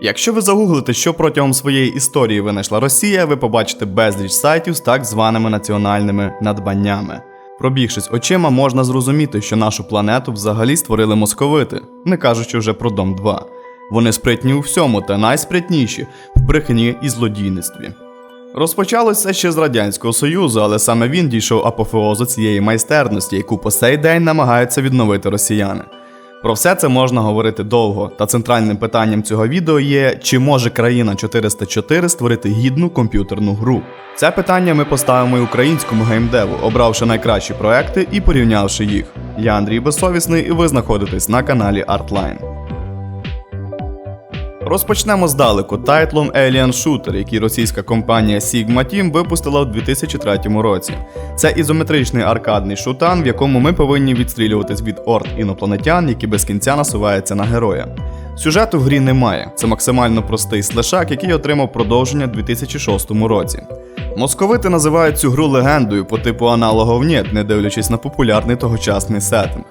Якщо ви загуглите, що протягом своєї історії винайшла Росія, ви побачите безліч сайтів з так званими національними надбаннями. Пробігшись очима, можна зрозуміти, що нашу планету взагалі створили московити, не кажучи вже про Дом 2. Вони спритні у всьому та найспритніші в брехні і злодійництві. Розпочалося ще з Радянського Союзу, але саме він дійшов апофеозу цієї майстерності, яку по сей день намагаються відновити росіяни. Про все це можна говорити довго, та центральним питанням цього відео є, чи може країна 404 створити гідну комп'ютерну гру. Це питання ми поставимо і українському геймдеву, обравши найкращі проекти і порівнявши їх. Я Андрій Безсовісний, і ви знаходитесь на каналі Artline. Розпочнемо здалеку тайтлом Alien Shooter, який російська компанія Sigma Team випустила у 2003 році. Це ізометричний аркадний шутан, в якому ми повинні відстрілюватись від орд інопланетян, які без кінця насуваються на героя. Сюжету в грі немає. Це максимально простий слешак, який отримав продовження у 2006 році. Московити називають цю гру легендою по типу аналогов «Нєт», не дивлячись на популярний тогочасний сеттинг.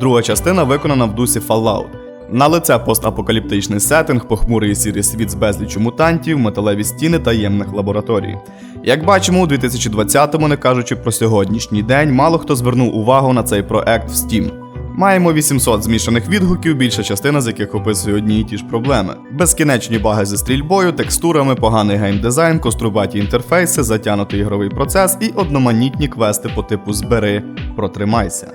Друга частина виконана в дусі Fallout. На лице постапокаліптичний сеттинг, похмурий сірий світ з безліччю мутантів, металеві стіни таємних лабораторій. Як бачимо, у 2020-му, не кажучи про сьогоднішній день, мало хто звернув увагу на цей проект в Steam. Маємо 800 змішаних відгуків, більша частина з яких описує одні і ті ж проблеми: безкінечні баги зі стрільбою, текстурами, поганий геймдизайн, кострубаті інтерфейси, затягнутий ігровий процес і одноманітні квести по типу збери, протримайся.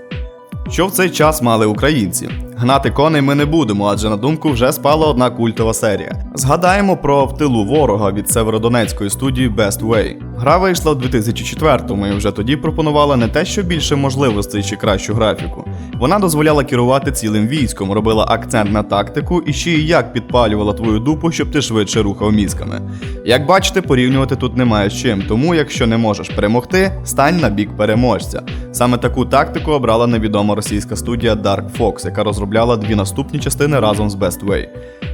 Що в цей час мали українці? Гнати коней ми не будемо, адже на думку вже спала одна культова серія. Згадаємо про в тилу ворога від северодонецької студії Best Way. Гра вийшла у 2004-му і вже тоді пропонувала не те, що більше можливостей чи кращу графіку. Вона дозволяла керувати цілим військом, робила акцент на тактику і ще й як підпалювала твою дупу, щоб ти швидше рухав мізками. Як бачите, порівнювати тут немає з чим, тому якщо не можеш перемогти, стань на бік переможця. Саме таку тактику обрала невідома російська студія Dark Fox, яка розробляла дві наступні частини разом з Best Way.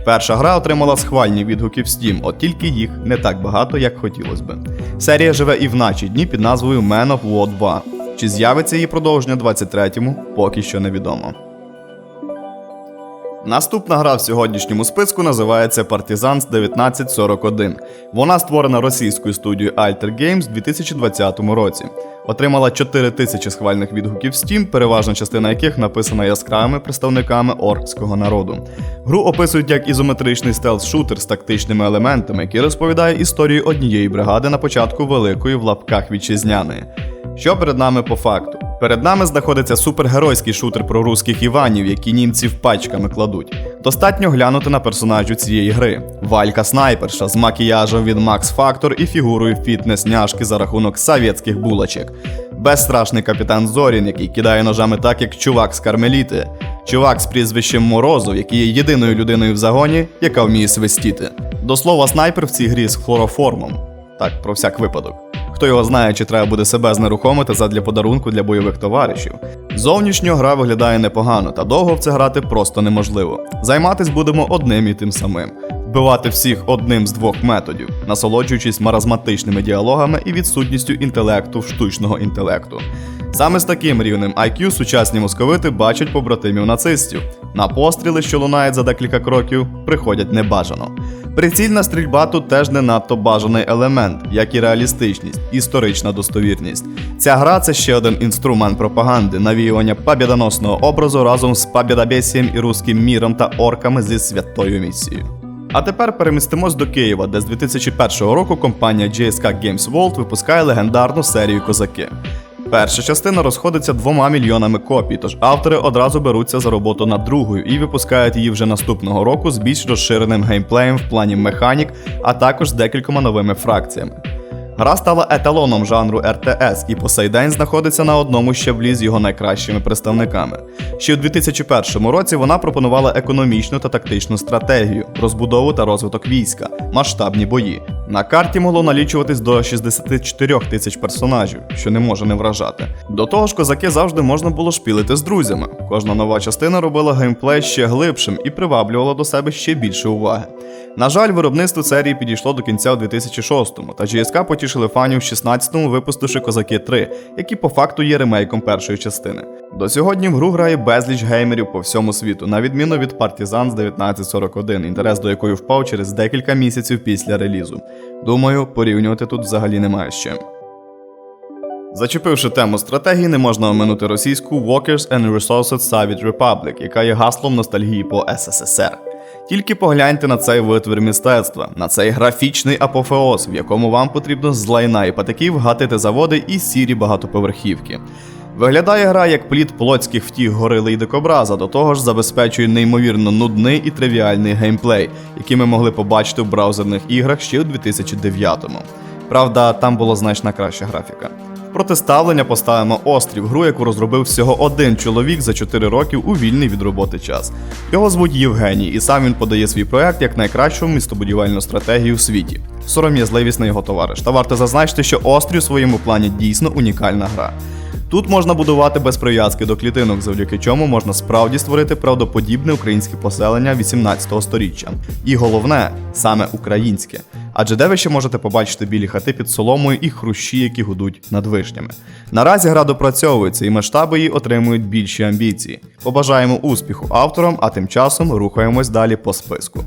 Перша гра отримала схвальні відгуки в Steam, от тільки їх не так багато, як хотілося би. Серія живе і в наші дні під назвою Man of War 2. Чи з'явиться її продовження 23-му, поки що невідомо. Наступна гра в сьогоднішньому списку називається Partizans 1941. Вона створена російською студією Alter Games у 2020 році. Отримала 4 тисячі схвальних відгуків Steam, переважна частина яких написана яскравими представниками оркського народу. Гру описують як ізометричний стелс-шутер з тактичними елементами, який розповідає історію однієї бригади на початку великої в лапках вітчизняної. Що перед нами по факту? Перед нами знаходиться супергеройський шутер про русських Іванів, які німців пачками кладуть. Достатньо глянути на персонажів цієї гри: Валька снайперша з макіяжем від Max Factor і фігурою фітнес-няшки за рахунок совєтських булочок. Безстрашний капітан Зорін, який кидає ножами так, як чувак з кармеліти. Чувак з прізвищем Морозов, який є єдиною людиною в загоні, яка вміє свистіти. До слова, снайпер в цій грі з хлороформом. Так, про всяк випадок. Хто його знає, чи треба буде себе знерухомити задля подарунку для бойових товаришів. Зовнішньо гра виглядає непогано, та довго в це грати просто неможливо. Займатись будемо одним і тим самим. Вбивати всіх одним з двох методів, насолоджуючись маразматичними діалогами і відсутністю інтелекту штучного інтелекту. Саме з таким рівнем IQ сучасні московити бачать побратимів нацистів. На постріли, що лунають за декілька кроків, приходять небажано. Прицільна стрільба тут теж не надто бажаний елемент, як і реалістичність, історична достовірність. Ця гра це ще один інструмент пропаганди, навіювання побєдоносного образу разом з побєдобєсієм і руським міром та орками зі святою місією. А тепер перемістимось до Києва, де з 2001 року компанія GSK Games World випускає легендарну серію Козаки. Перша частина розходиться двома мільйонами копій, тож автори одразу беруться за роботу над другою і випускають її вже наступного року з більш розширеним геймплеєм в плані механік, а також з декількома новими фракціями. Гра стала еталоном жанру РТС і по сей день знаходиться на одному щаблі з його найкращими представниками. Ще у 2001 році вона пропонувала економічну та тактичну стратегію, розбудову та розвиток війська, масштабні бої. На карті могло налічуватись до 64 тисяч персонажів, що не може не вражати. До того ж, козаки завжди можна було шпілити з друзями. Кожна нова частина робила геймплей ще глибшим і приваблювала до себе ще більше уваги. На жаль, виробництво серії підійшло до кінця у 2006-му, та GSK потішили фанів в 16-му, випустивши Козаки 3, які по факту є ремейком першої частини. До сьогодні в гру грає безліч геймерів по всьому світу, на відміну від Partizan з 1941, інтерес до якої впав через декілька місяців після релізу. Думаю, порівнювати тут взагалі немає з чим. Зачепивши тему стратегії, не можна оминути російську Walkers and Resources Soviet Republic, яка є гаслом ностальгії по СССР. Тільки погляньте на цей витвір мистецтва, на цей графічний апофеоз, в якому вам потрібно з лайна і патиків гатити заводи і сірі багатоповерхівки. Виглядає гра як плід плотських втіх горили і дикобраза, до того ж забезпечує неймовірно нудний і тривіальний геймплей, який ми могли побачити в браузерних іграх ще у 2009-му. Правда, там була значно краща графіка. Протиставлення поставимо острів, гру, яку розробив всього один чоловік за 4 роки у вільний від роботи час. Його звуть Євгеній, і сам він подає свій проект як найкращу містобудівельну стратегію в світі. Сором'язливість на його товариш. Та варто зазначити, що острів у своєму плані дійсно унікальна гра. Тут можна будувати без прив'язки до клітинок, завдяки чому можна справді створити правдоподібне українське поселення 18 століття. І головне, саме українське. Адже де ви ще можете побачити білі хати під соломою і хрущі, які гудуть над вишнями. Наразі гра допрацьовується і масштаби її отримують більші амбіції. Побажаємо успіху авторам, а тим часом рухаємось далі по списку.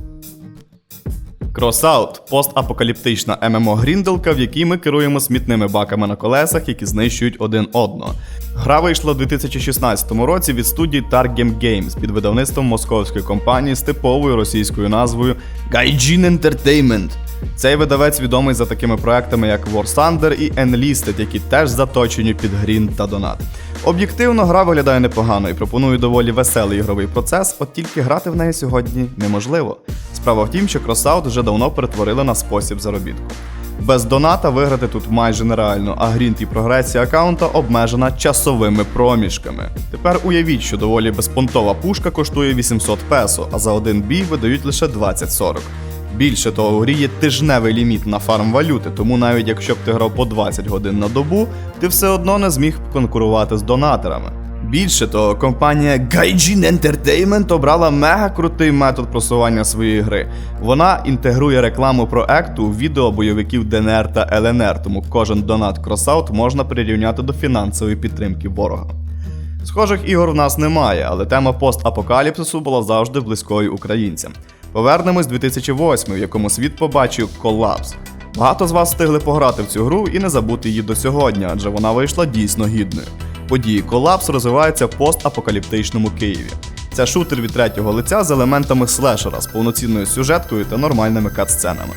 Кросаут постапокаліптична ММО грінделка, в якій ми керуємо смітними баками на колесах, які знищують один одного. Гра вийшла у 2016 році від студії Targem Games під видавництвом московської компанії з типовою російською назвою Gaijin Entertainment. Цей видавець відомий за такими проектами, як War Thunder і Enlisted, які теж заточені під грін та донат. Об'єктивно, гра виглядає непогано і пропонує доволі веселий ігровий процес, от тільки грати в неї сьогодні неможливо. Справа в тім, що кросаут вже давно перетворили на спосіб заробітку. Без доната виграти тут майже нереально, а грінт і прогресія аккаунта обмежена часовими проміжками. Тепер уявіть, що доволі безпонтова пушка коштує 800 песо, а за один бій видають лише 20-40. Більше того, у грі є тижневий ліміт на фарм валюти, тому навіть якщо б ти грав по 20 годин на добу, ти все одно не зміг конкурувати з донаторами. Більше того, компанія Gaijin Entertainment обрала мега крутий метод просування своєї гри. Вона інтегрує рекламу проекту у відео бойовиків ДНР та ЛНР, тому кожен донат кросаут можна прирівняти до фінансової підтримки ворога. Схожих ігор в нас немає, але тема постапокаліпсису була завжди близькою українцям. Повернемось 2008, в якому світ побачив колапс. Багато з вас встигли пограти в цю гру і не забути її до сьогодні, адже вона вийшла дійсно гідною. Події колапс розвиваються в постапокаліптичному Києві. Це шутер від третього лиця з елементами слешера, з повноцінною сюжеткою та нормальними кат-сценами.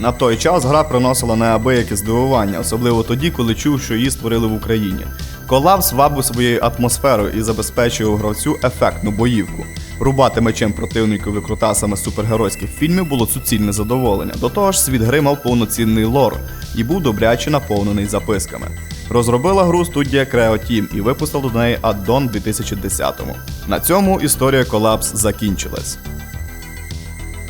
На той час гра приносила неабияке здивування, особливо тоді, коли чув, що її створили в Україні. Колапс вабив своєю атмосферою і забезпечує гравцю ефектну боївку. Рубати мечем противників викрутасами з супергеройських фільмів було суцільне задоволення. До того ж, світ гри мав повноцінний лор і був добряче наповнений записками. Розробила гру студія Creo Team і випустила до неї аддон 2010-му. На цьому історія колапс закінчилась.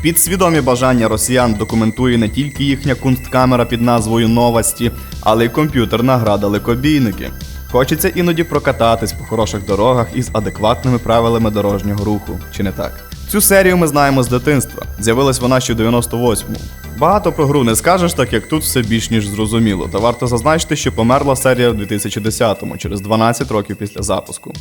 Підсвідомі бажання росіян документує не тільки їхня кунсткамера під назвою Новості, але й комп'ютерна гра далекобійники. Хочеться іноді прокататись по хороших дорогах із адекватними правилами дорожнього руху, чи не так? Цю серію ми знаємо з дитинства. З'явилась вона ще в 98-му. Багато про гру не скажеш, так як тут все більш ніж зрозуміло. Та варто зазначити, що померла серія в 2010-му, через 12 років після запуску.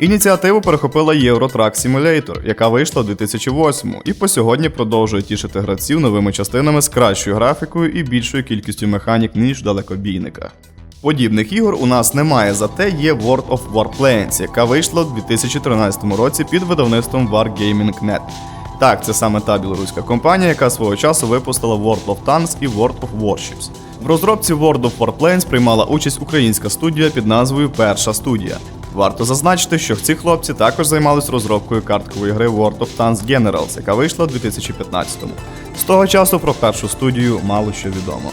Ініціативу перехопила Euro Truck Simulator, яка вийшла у 2008-му і по сьогодні продовжує тішити гравців новими частинами з кращою графікою і більшою кількістю механік, ніж в далекобійниках. Подібних ігор у нас немає, зате є World of Warplanes, яка вийшла у 2013 році під видавництвом Wargaming.net. Так, це саме та білоруська компанія, яка свого часу випустила World of Tanks і World of Warships. В розробці World of Warplanes приймала участь українська студія під назвою Перша студія. Варто зазначити, що ці хлопці також займались розробкою карткової гри World of Tanks Generals, яка вийшла у 2015-му. З того часу про першу студію мало що відомо.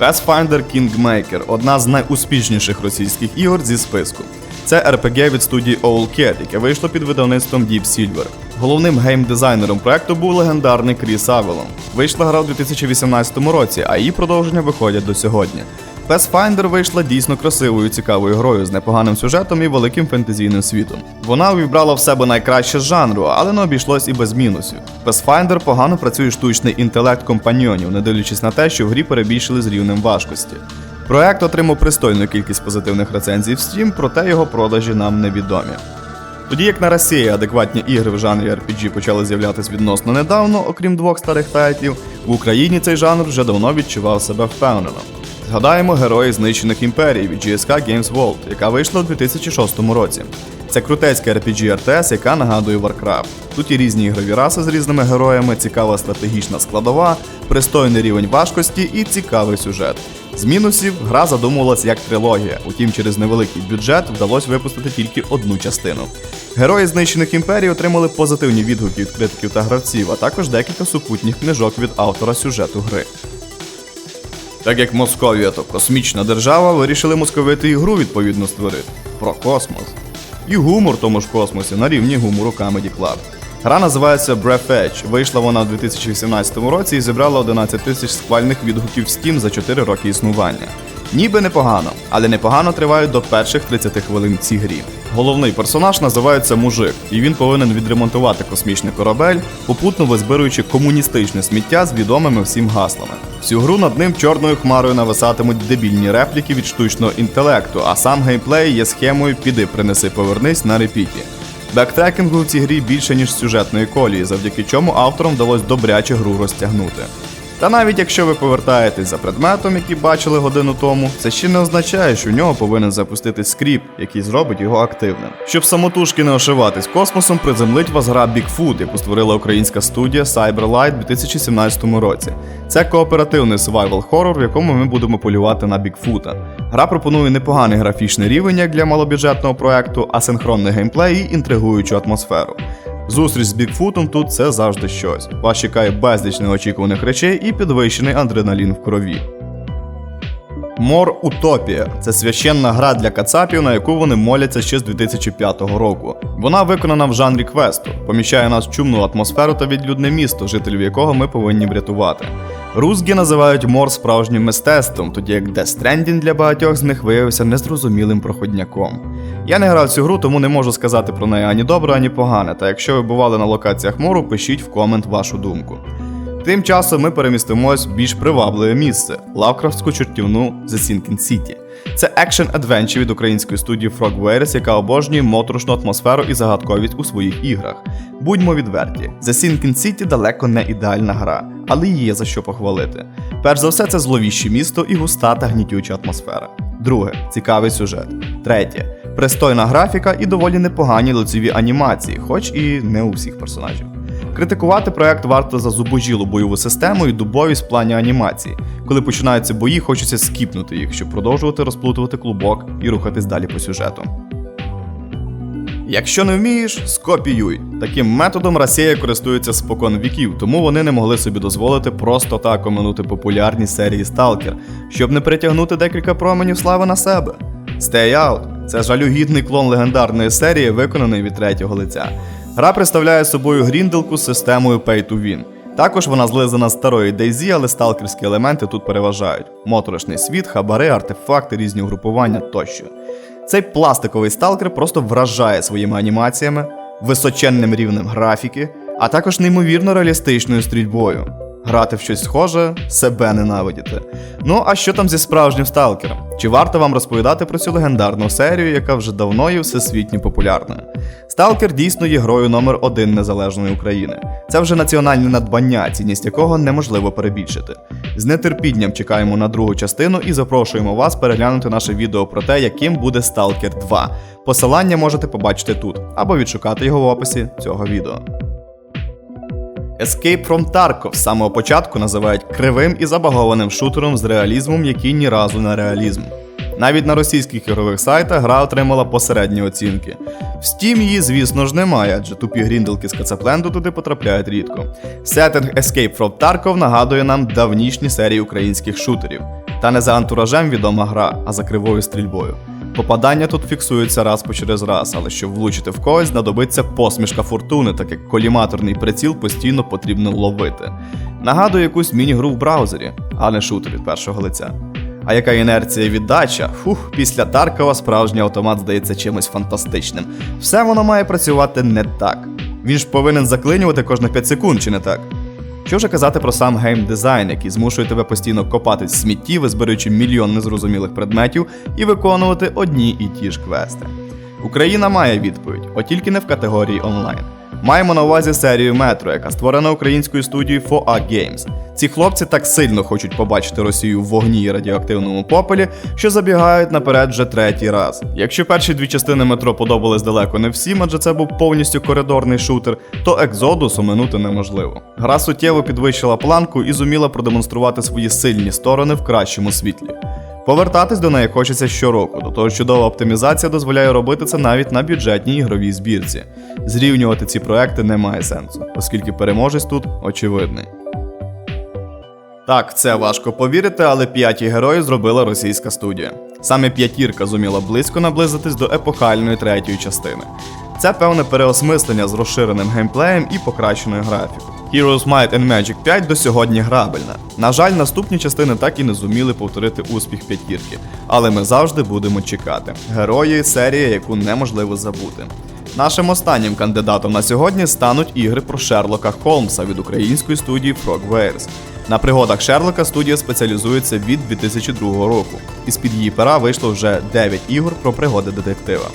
Pathfinder Kingmaker одна з найуспішніших російських ігор зі списку. Це RPG від студії Owlcat, яке вийшло під видавництвом Deep Silver. Головним геймдизайнером проекту був легендарний Кріс Авелон. Вийшла гра у 2018 році, а її продовження виходять до сьогодні. Pathfinder вийшла дійсно красивою, цікавою грою з непоганим сюжетом і великим фентезійним світом. Вона увібрала в себе найкраще з жанру, але не обійшлось і без мінусів. Pathfinder погано працює штучний інтелект компаньйонів, не дивлячись на те, що в грі перебільшили з рівнем важкості. Проект отримав пристойну кількість позитивних рецензій в Steam, проте його продажі нам невідомі. Тоді як на Росії адекватні ігри в жанрі RPG почали з'являтися відносно недавно, окрім двох старих тайтлів, в Україні цей жанр вже давно відчував себе впевнено. Згадаємо герої знищених імперій від GSK Games World, яка вийшла у 2006 році. Це крутецька RPG RTS, яка нагадує Warcraft. Тут є різні ігрові раси з різними героями, цікава стратегічна складова, пристойний рівень важкості і цікавий сюжет. З мінусів гра задумувалась як трилогія, утім через невеликий бюджет вдалося випустити тільки одну частину. Герої знищених імперій отримали позитивні відгуки від критиків та гравців, а також декілька супутніх книжок від автора сюжету гри. Так як Московія то космічна держава, вирішили московити ігру відповідно створити про космос. І гумор тому ж космосі на рівні гумору Comedy Club. Гра називається Breath Edge. Вийшла вона у 2018 році і зібрала 11 тисяч схвальних відгуків в Steam за 4 роки існування. Ніби непогано, але непогано тривають до перших 30 хвилин в цій грі. Головний персонаж називається Мужик, і він повинен відремонтувати космічний корабель, попутно визбируючи комуністичне сміття з відомими всім гаслами. Всю гру над ним чорною хмарою нависатимуть дебільні репліки від штучного інтелекту, а сам геймплей є схемою піди принеси повернись на репіті. Бектрекінгу в цій грі більше, ніж сюжетної колії, завдяки чому авторам вдалося добряче гру розтягнути. Та навіть якщо ви повертаєтесь за предметом, який бачили годину тому, це ще не означає, що в нього повинен запустити скріпт, який зробить його активним. Щоб самотужки не ошиватись космосом, приземлить вас гра Bigfoot, яку створила українська студія Cyberlight у 2017 році. Це кооперативний survival хоррор, в якому ми будемо полювати на Бігфута. Гра пропонує непоганий графічний рівень як для малобюджетного проекту, асинхронний геймплей і інтригуючу атмосферу. Зустріч з Бігфутом тут це завжди щось. Вас чекає безліч неочікуваних речей і підвищений адреналін в крові. Мор Утопія це священна гра для кацапів, на яку вони моляться ще з 2005 року. Вона виконана в жанрі квесту, поміщає нас в чумну атмосферу та відлюдне місто, жителів якого ми повинні врятувати. Рузгі називають мор справжнім мистецтвом, тоді як Death Stranding для багатьох з них виявився незрозумілим проходняком. Я не грав цю гру, тому не можу сказати про неї ані добре, ані погане. Та якщо ви бували на локаціях мору, пишіть в комент вашу думку. Тим часом ми перемістимось в більш привабливе місце Лавкрафтську чортівну The Sinking City. Це екшен адвенчер від української студії Frogwares, яка обожнює моторошну атмосферу і загадковість у своїх іграх. Будьмо відверті, The Sinking City далеко не ідеальна гра, але її є за що похвалити. Перш за все, це зловіще місто і густа та гнітюча атмосфера. Друге цікавий сюжет. Третє пристойна графіка і доволі непогані лицеві анімації, хоч і не у всіх персонажів. Критикувати проект варто за зубожілу бойову систему і дубовість в плані анімації. Коли починаються бої, хочеться скіпнути їх, щоб продовжувати розплутувати клубок і рухатись далі по сюжету. Якщо не вмієш, скопіюй. Таким методом Росія користується спокон віків, тому вони не могли собі дозволити просто так оминути популярні серії Stalker, щоб не притягнути декілька променів слави на себе. Stay Out це жалюгідний клон легендарної серії, виконаний від третього лиця. Гра представляє собою грінделку з системою Pay to Win. Також вона злизана з старої DayZ, але сталкерські елементи тут переважають: моторошний світ, хабари, артефакти, різні угрупування тощо. Цей пластиковий сталкер просто вражає своїми анімаціями, височенним рівнем графіки, а також неймовірно реалістичною стрільбою. Грати в щось схоже, себе ненавидіти. Ну а що там зі справжнім сталкером? Чи варто вам розповідати про цю легендарну серію, яка вже давно є всесвітньо популярною? Сталкер дійсно є грою номер один незалежної України. Це вже національне надбання, цінність якого неможливо перебільшити. З нетерпінням чекаємо на другу частину і запрошуємо вас переглянути наше відео про те, яким буде Сталкер 2. Посилання можете побачити тут або відшукати його в описі цього відео. Escape from Tarkov з самого початку називають кривим і забагованим шутером з реалізмом, який ні разу не реалізм. Навіть на російських ігрових сайтах гра отримала посередні оцінки. В Steam її, звісно ж, немає, адже тупі грінделки з кацапленду туди потрапляють рідко. Сеттинг Escape from Tarkov нагадує нам давнішні серії українських шутерів. Та не за антуражем відома гра, а за кривою стрільбою. Попадання тут фіксуються раз по через раз, але щоб влучити в когось, знадобиться посмішка фортуни, так як коліматорний приціл постійно потрібно ловити. Нагадує якусь міні-гру в браузері, а не шутер від першого лиця. А яка інерція і віддача? Фух, після Таркова справжній автомат здається чимось фантастичним. Все воно має працювати не так. Він ж повинен заклинювати кожних 5 секунд, чи не так? Що вже казати про сам геймдизайн, який змушує тебе постійно копатись в смітті, визбираючи мільйон незрозумілих предметів і виконувати одні і ті ж квести. Україна має відповідь, от тільки не в категорії онлайн. Маємо на увазі серію Метро, яка створена українською студією 4A Games. Ці хлопці так сильно хочуть побачити Росію в вогні і радіоактивному попелі, що забігають наперед вже третій раз. Якщо перші дві частини метро подобались далеко не всім, адже це був повністю коридорний шутер, то Екзодус оминути неможливо. Гра суттєво підвищила планку і зуміла продемонструвати свої сильні сторони в кращому світлі. Повертатись до неї хочеться щороку, до того чудова оптимізація дозволяє робити це навіть на бюджетній ігровій збірці. Зрівнювати ці проекти немає сенсу, оскільки переможець тут очевидний. Так, це важко повірити, але п'яті герої зробила російська студія. Саме п'ятірка зуміла близько наблизитись до епохальної третьої частини. Це певне переосмислення з розширеним геймплеєм і покращеною графікою. Heroes Might and Magic 5 до сьогодні грабельна. На жаль, наступні частини так і не зуміли повторити успіх п'ятірки, але ми завжди будемо чекати. Герої серія, яку неможливо забути. Нашим останнім кандидатом на сьогодні стануть ігри про Шерлока Холмса від української студії Frogwares. На пригодах Шерлока студія спеціалізується від 2002 року. Із під її пера вийшло вже 9 ігор про пригоди детектива.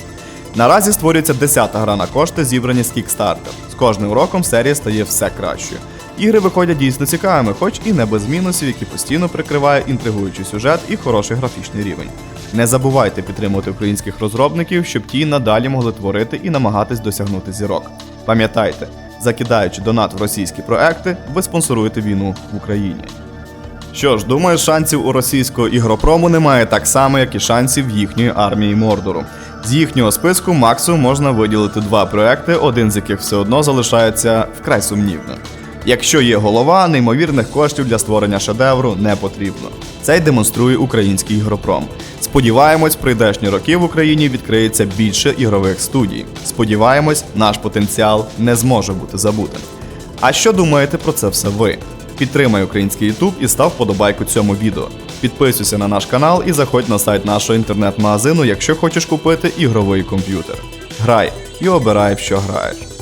Наразі створюється 10-та гра на кошти, зібрані з Kickstarter. З кожним роком серія стає все кращою. Ігри виходять дійсно цікавими, хоч і не без мінусів, які постійно прикриває інтригуючий сюжет і хороший графічний рівень. Не забувайте підтримувати українських розробників, щоб ті надалі могли творити і намагатись досягнути зірок. Пам'ятайте, закидаючи донат в російські проекти, ви спонсоруєте війну в Україні. Що ж, думаю, шансів у російського ігропрому немає так само, як і шансів їхньої армії Мордору. З їхнього списку максимум можна виділити два проекти, один з яких все одно залишається вкрай сумнівним. Якщо є голова, неймовірних коштів для створення шедевру не потрібно. Це й демонструє український ігропром. Сподіваємось, прийдешні роки в Україні відкриється більше ігрових студій. Сподіваємось, наш потенціал не зможе бути забутим. А що думаєте про це все ви? Підтримай український YouTube і став подобайку цьому відео. Підписуйся на наш канал і заходь на сайт нашого інтернет-магазину, якщо хочеш купити ігровий комп'ютер. Грай і обирай, що граєш.